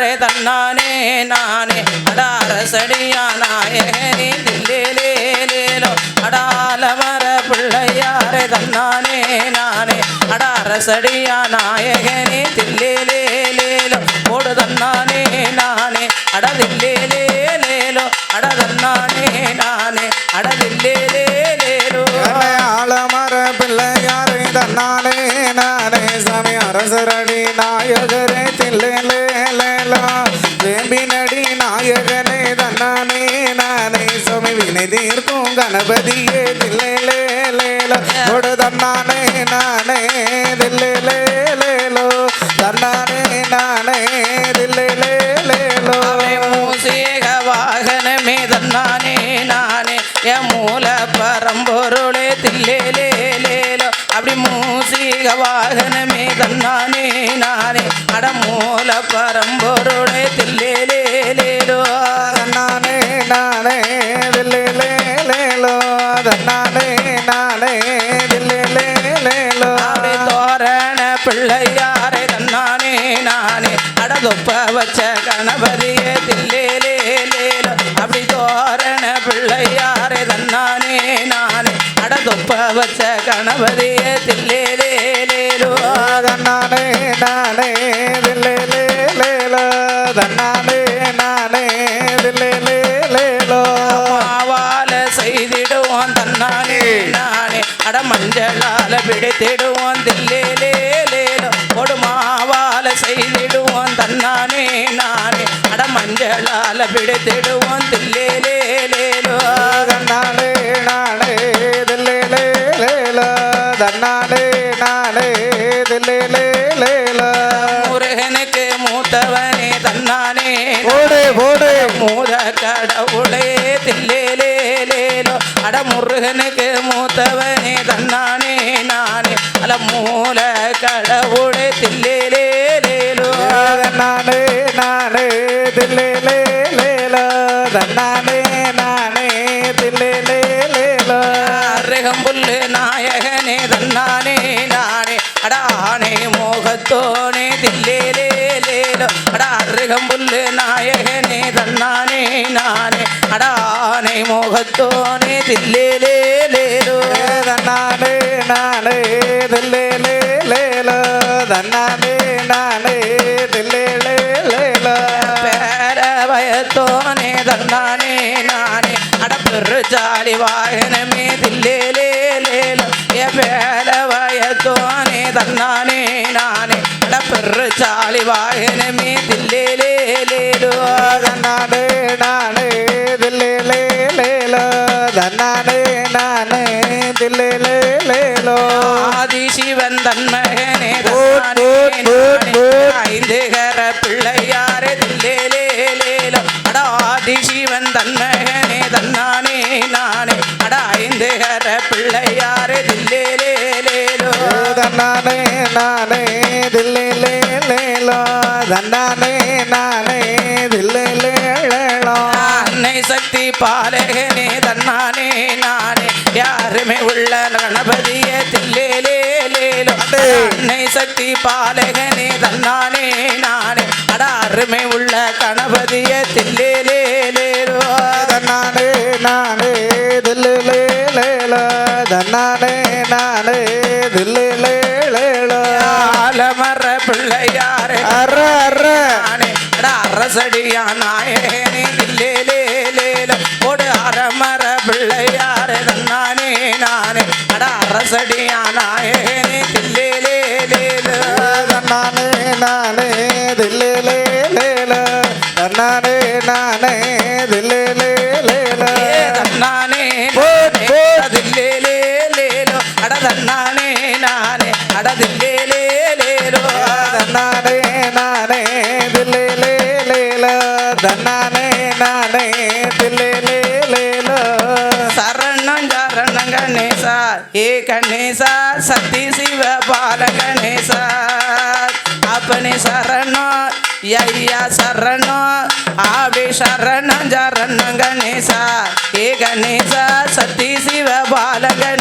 பிள்ளையாரே தன்னானே நானே அடாரசடியா நாயகனே தில்லேலேலேலோ அடாலமர பிள்ளையாரே தன்னானே நானே அடாரசடியா நாயகனே தில்லேலேலேலோ ஓடு தன்னானே நானே அடதில்லேலேலேலோ அடதன்னானே நானே அடதில்லேலேலேலோ வேம்பினடி நாயகனே தன்னானே நானே. சுவாமி வினை தீர்க்கும் கணபதியே தில்லேலேலா தன்னானே நானே தில்லேலேலோ தன்னானே நானே தில்லேலேலோ அவை வாகனமே தன்னானே நானே. என் மூல பரம்பொருளே தில்லேலேலேலோ அப்படி மூசிக வாகனமே தன்னானே நானே. அட மூல பரம்பொருளே வச்ச கணபதியே தில்லேலேலேலோ தன்னானே நானே தில்லேலேலோ தன்னானே நானே தில்லேலேலோ மாவால செய்திடுவோம் தன்னானே நானே. அட மஞ்சளால பிடித்திடுவோம் தில்லேலேலேலோ ஒரு மாவால செய்திடுவோம் தன்னானே நானே. அட மஞ்சளால பிடித்திடுவோம் தில்லேலேலேலோ அட முருகனுக்கு மூத்தவனே தன்னானே நானே. அல மூல கடவுளே தில்லேலேலேலோ தன்னானே நானே தில்லேலேலோ தன்னானே நானே தில்லேலேலோ அருகம்புல்லு நாயகனே தன்னானே நானே. அட ஆனே மோகத்தோனே தில்லேலேலேலோ அட அருகம்புல்லு நாயகனே ஆனை மோகத்தோனே தில்லேலேலேலோ தன்னானே நானே தில்லேலேலோ தன்னானே நானே தில்லேலேலோ பேரவயத்தோனே தன்னானே நானே. அடப்பெரு ஜாலி வாகனமே தில்லேலேலேலோ ஏ பேரவயத்தோனே தன்னானே நானே அடப்பெரு ஜாலி வாகனமே தில்லேலேலேலோ தன்னானே நானே தில்லேலேலோ தன்னானே நானே தில்லேலேலோ ஆதிசிவன் தன்மகனே போட், போட், பிள்ளையாரே தில்லேலேலேலோ அட ஆதிசிவன் தன்மகனே தன்னானே நானே அட ஐந்துகர பிள்ளையாரே தில்லேலேலேலோ தன்னானே நானே தில்லேலேலோ தன்னானே நானே தில்லேலேலோ அன்னை சக்தி பாலகனே தன்னானே நானே யாருமே உள்ள கணபதியே தில்லேலேலேலோ அன்னை சக்தி பாலகனே தன்னானே நானே அட அருமை உள்ள கணபதியே தில்லேலேலேலோ தன்னானே நானே தில்லேலேலோ தன்னானே நானே ஆலமர பிள்ளையாரே. அற அற. அரசடியா நாயகனே தில்லேலேலேலோ ஒரு அரமர பிள்ளையாரே தன்னானே நானே. அட அரசடியா நாயகனே தில்லேலேலேலோ தன்னானே நானே தில்லேலேலோ தன்னானே நானே தில்லேலேலோ நானே அடதில்லேலேலேலோ தன்னானே நானே தில்லேலேலோ தன்னானே நானே தில்லேலேலோ சரணம் சரணம் கணேசா ஏ கணேசா சக்தி சிவ பால கணேசா அப்பனே சரணம் ஐயா சரணம் ஆவி சரணம் சரணம் கணேசா ஏ கணேசா சக்தி சிவ பால கணேசா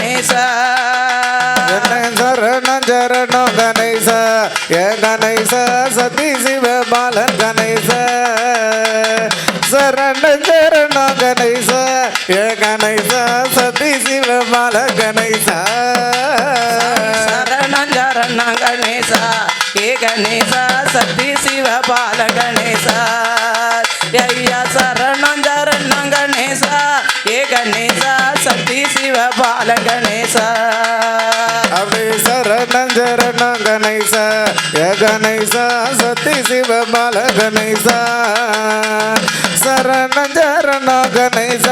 சரணம் சரணம் கணேச ஏ கணேச சதி சிவ பாலன் கணேச சரணம் சரணம் கணேச ஏ கணேச சதி சிவ பால கணேச சரணம் சரணம் கணேச ஏ கணேச சதி சிவ பால கணேச ஐயா சரணம் சரணம் கணேச ஏ கணேச சதி சிவ பால கணேசா. சரணம் கணேச ஏ கணேச சதி சிவ பால கணேச சரணம் சரணம் கணேச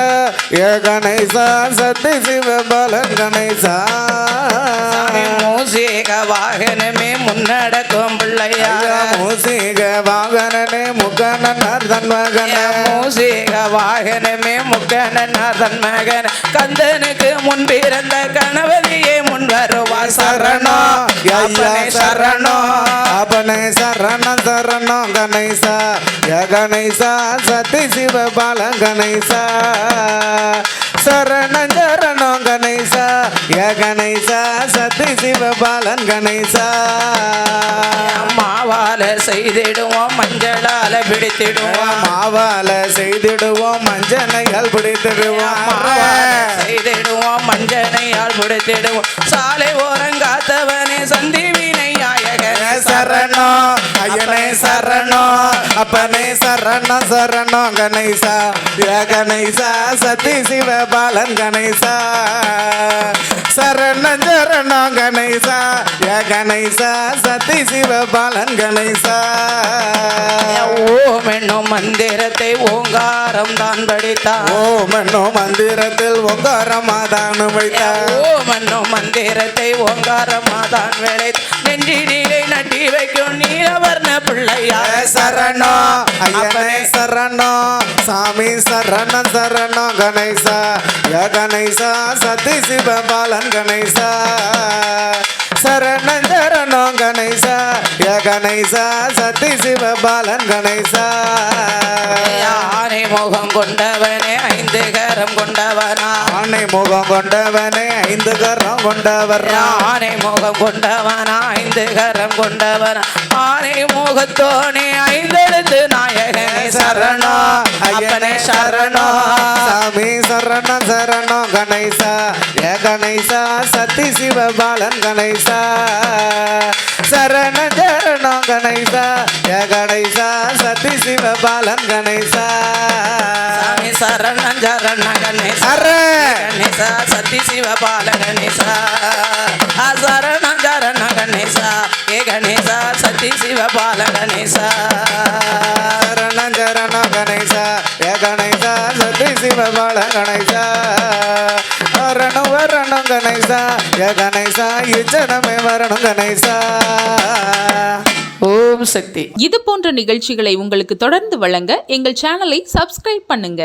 ஏ கணேச சதி சிவ பால கணேச மூசிக வாகனமே முன்னடக்கும் பிள்ளையா. மூசிக வாகனனே முகனன்னார் தன் மகன மூசிக வாகனமே முக்கனநாதன் மகன் கந்தனுக்கு முன்பிருந்த கணவதியே முன் வருவா சரணோ. ஐயா சரணோ. அப்பனே சரணம் சரணம் கணேசா. ய கணேசா சத்தி சிவ பால கணேசா. சரணம் கணேசா ய கணேசா சத்தி சிவ பாலன் கணேசா மாவால செய்திடுவோம் மஞ்சளால பிடித்திடுவோம். மாவால செய்திடுவோம் மஞ்சனையால் பிடித்திடுவோம். செய்திடுவோம் மஞ்சனையால் பிடித்திடுவோம். சாலை ஓரங்காத்தவனே சந்திவினை நாயகனே சரணோ ஐயனே சரணோ அப்பனே சரணம் சரணம் கணேசா ய கணேசா சத்தி சிவ பாலன் கணேசா. சரணம் சரணம் கணேசா ய கணேசா சத்தி சிவ பாலன் கணேசா. ஓம் என்னும் மந்திரத்தை ஓங்காரம் தான் படித்தான் ஓம் என்னும் மந்திரத்தில் ஒங்காரமாதான் வைத்தார். ஓம் என்னும் மந்திரத்தை ஓங்காரமா தான் வேலை நெஞ்சிடிலை நட்டி வைக்கும் நீலவர்ண பிள்ளையா. சரணோ ஐயனே சரணோ சாமி சரணம் சரணம் கணேசா ய கணேசா சத்தி சிவ பாலன் கணேசா. சரணம் சரணம் கணேசா ய கணேசா சத்தி சிவ பாலன் கணேசா. யானை முகம் கொண்டவனே கரம் கொண்டவனா ஆணை முகம் கொண்டவனே ஐந்து கரம் கொண்டவர்? யானை முகம் கொண்டவனா ஐந்து கரம் கொண்டவனா? ஆனை முகத்தோனே ஐந்தெழுத்து நாயகனே சரணோ. அப்பனே சரணோ. சாமி சரண சரணம் கணேசா. ஏ கணேசா சத்தி சிவ பாலன் கணேசா. சரண சரணம் கணேசா. ஏ கணேசா சத்தி சிவ பாலன் கணேசா. சரணம் சரண கணேச கணேச சத்தி சிவ பால கணேச ஆ சரணம் சரண கணேச ஏ கணேச சத்தி சிவ பால கணேச சரண சரணம் கணேசா ஏ கணேசா சத்தி சிவ பாலன் கணேசா வரணும் வரணும் கணேசா. ஏ கணேசா இச்சனமே வரணும் கணேசா. ஓம் சக்தி. இது போன்ற நிகழ்ச்சிகளை உங்களுக்கு தொடர்ந்து வழங்க எங்கள் சேனலை சப்ஸ்கிரைப் பண்ணுங்க.